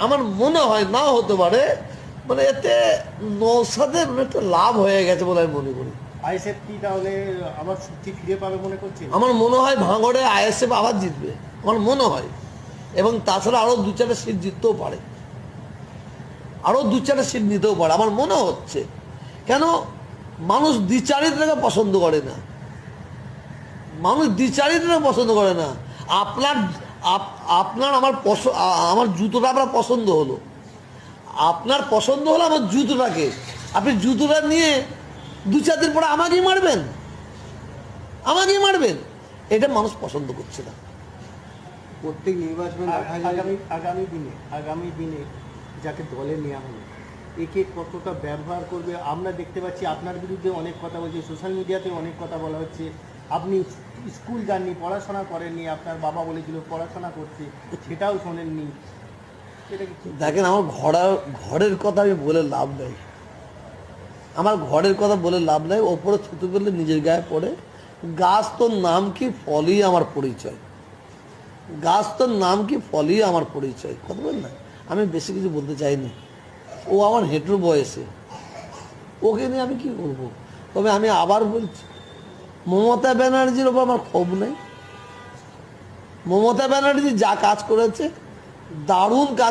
আমার মনে হয় না হতে পারে মানে এতে নৌসাদের একটা লাভ হয়ে গেছে বলে আমি মনে করি। আইএসএফ তাহলে আবার শক্তি ফিরে পাবে মনে করছেন? আমার মনে হয় ভাঙড়ে আইএসএফ আবার জিতবে আমার মনে হয়। এবং তাছাড়া আরও দু চারটা সিট জিততেও পারে। আরও দু চারটা সিট নিতেও পারে আমার মনে হচ্ছে। কেন? মানুষ দ্বিচারিত্রকে পছন্দ করে না। মানুষ দ্বিচারিত্রকে পছন্দ করে না। আপনার আপ- আপনার আমার পছ- আমার জুতোটা আপনার পছন্দ হলো। আপনার পছন্দ হলো আমার জুতোটাকে। আপনি জুতোটা নিয়ে দু চার দিন পরে আমাকেই মারবেন। আমাকেই মারবেন। এটা মানুষ পছন্দ করছে না। প্রত্যেক নির্বাচনে আগামী আগামী দিনে আগামী দিনে যাকে দলে নেওয়া হলো একে কতটা ব্যবহার করবে? আমরা দেখতে পাচ্ছি আপনার বিরুদ্ধে অনেক কথা বলছে সোশ্যাল মিডিয়াতে অনেক কথা বলা হচ্ছে। আপনি স্কুল যাননি, পড়াশোনা করেননি, আপনার বাবা বলেছিল পড়াশোনা করতে, সেটাও শোনেননি? দেখেন, আমার ঘোড়ার ঘরের কথা আমি বলে লাভ নেই। আমার ঘরের কথা বলে লাভ নেই, ওপরে ছুটে পড়লে নিজের গায়ে পড়ে। গাছ তোর নাম কি, ফলই আমার পরিচয়। গাছ তোর নাম কি, ফলই আমার পরিচয়। কথা বল না, আমি বেশি কিছু বলতে চাইনি। ও আমার হেঁটুর বয়সে। ওকে নিয়ে আমি কি করব? তবে আমি আবার বলছি মমতা ব্যানার্জির ওপর আমার ক্ষোভ নেই। মমতা ব্যানার্জি যা কাজ করেছে দারুণ কাজ